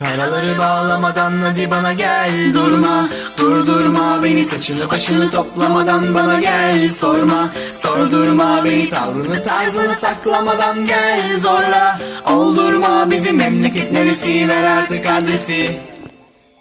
Karaları bağlamadan hadi bana gel. Durma, durdurma beni. Saçını başını toplamadan bana gel. Sorma, sordurma beni. Tavrını tarzını saklamadan gel. Zorla, oldurma bizi. Memleket neresi? Ver artık adresi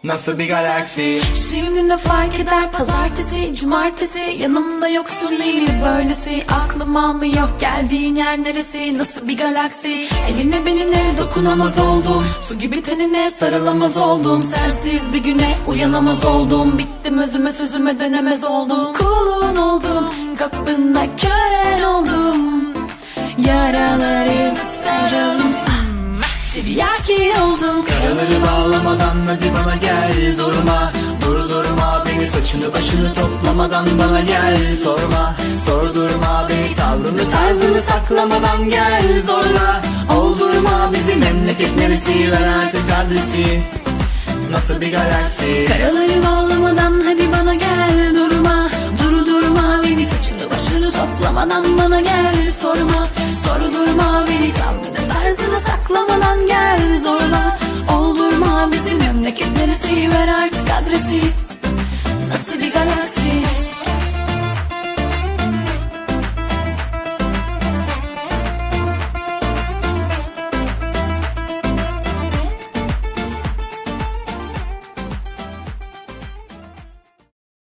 Nasıl bir galaksi? Şimdi ne fark eder? Pazartesi, cumartesi Yanımda yoksun mi böylesi. Aklım almıyor geldiğin yer neresi? Nasıl bir galaksi? Eline beline dokunamaz oldum. Su gibi tenine sarılamaz oldum. Sensiz bir güne uyanamaz oldum. Bittim özüme sözüme dönemez oldum. Kulun oldum kapında kölen oldum. Saralım Tiryaki oldum. Karaları bağlamadan hadi bana gel Durma, durdurma beni Saçını başını toplamadan bana gel Sorma, sordurma beni Tavrını tarzını saklamadan gel Zorla, oldurma bizi Memleket neresi? Ver artık adresi. Nasıl bir galaksi? Karaları bağlamadan hadi bana gel durma. Dur durma beni saçını başını toplamadan bana gel Sorma. Soru durma beni tavrını saklamadan